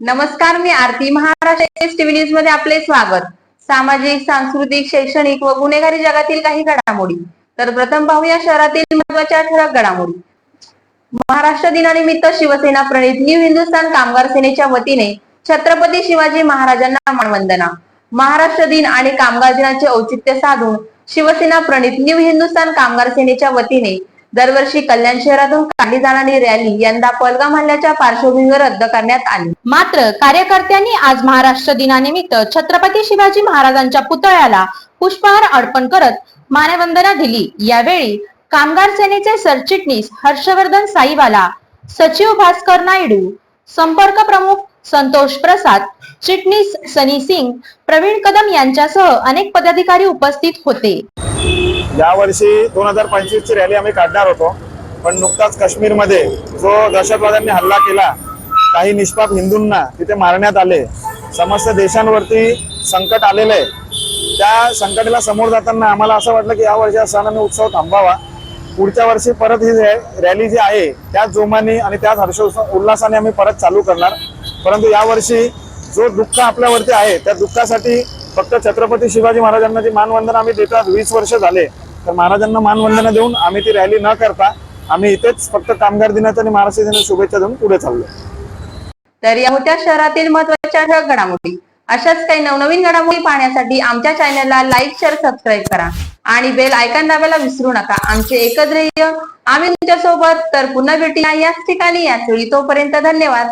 नमस्कार मी आरती महाराष्ट्र टीव्ही न्यूजमध्ये आपले स्वागत. सामाजिक सांस्कृतिक शैक्षणिक व गुन्हेगारी जगातील काही घडामोडी. तर प्रथम पाहूया शहरातील महत्त्वाच्या ठळक घडामोडी. महाराष्ट्र दिनानिमित्त शिवसेना प्रणित न्यू हिंदुस्थान कामगार सेनेच्या वतीने छत्रपती शिवाजी महाराजांना मानवंदना महाराष्ट्र दिन आणि कामगार दिनाचे औचित्य साधून शिवसेना प्रणित न्यू हिंदुस्थान कामगार सेनेच्या वतीने दरवर्षी कल्याण शहरातून काढली जाणारी रॅली यंदा पलगाम हल्ल्याच्या पार्श्वभूमीवर रद्द करण्यात आली. मात्र कार्यकर्त्यांनी आज महाराष्ट्र दिनानिमित्त छत्रपती शिवाजी महाराजांच्या पुतळ्याला पुष्पहार अर्पण करत मानवंदना दिली. यावेळी कामगार सेनेचे सरचिटणीस हर्षवर्धन साईवाला सचिव भास्कर नायडू संपर्क प्रमुख संतोष प्रसाद चिटणीस सनी सिंग प्रवीण कदम यांच्यासह अनेक पदाधिकारी उपस्थित होते. यावर्षी दोन हजार पंचवीसची रॅली आम्ही काढणार होतो. पण नुकताच काश्मीरमध्ये जो दहशतवाद्यांनी हल्ला केला काही निष्पाप हिंदूंना तिथे मारण्यात आले समस्त देशांवरती संकट आलेलं आहे त्या संकटाला समोर जाताना आम्हाला असं वाटलं की यावर्षी हा सण आणि उत्सव थांबावा. पुढच्या वर्षी परत ही रॅली जी आहे त्याच जोमाने आणि त्याच हर्ष उल्हासाने आम्ही परत चालू करणार. परंतु यावर्षी जो दुःख आपल्यावरती आहे त्या दुःखासाठी फक्त छत्रपती शिवाजी महाराजांना जी मानवंदना आम्ही देतात वीस वर्ष झाले. तर महाराजांना मानवंदना देऊन आम्ही ती रॅली न करता आम्ही इथेच फक्त कामगार दिनाच्या आणि महाराष्ट्र दिनाच्या शुभेच्छा देऊन पुढे चाललो. तर या होत्या शहरातील महत्त्वाच्या ठळक घडामोडी. अशाच काही नवनवीन घडामोडी पाहण्यासाठी आमच्या चॅनलला लाईक शेअर सबस्क्राईब करा. आणि बेल आयकॉन दाबायला विसरू नका. आमचे एकत्र आम्ही तुमच्यासोबत तर पुन्हा भेटूया याच ठिकाणी याच वेळी. तोपर्यंत धन्यवाद.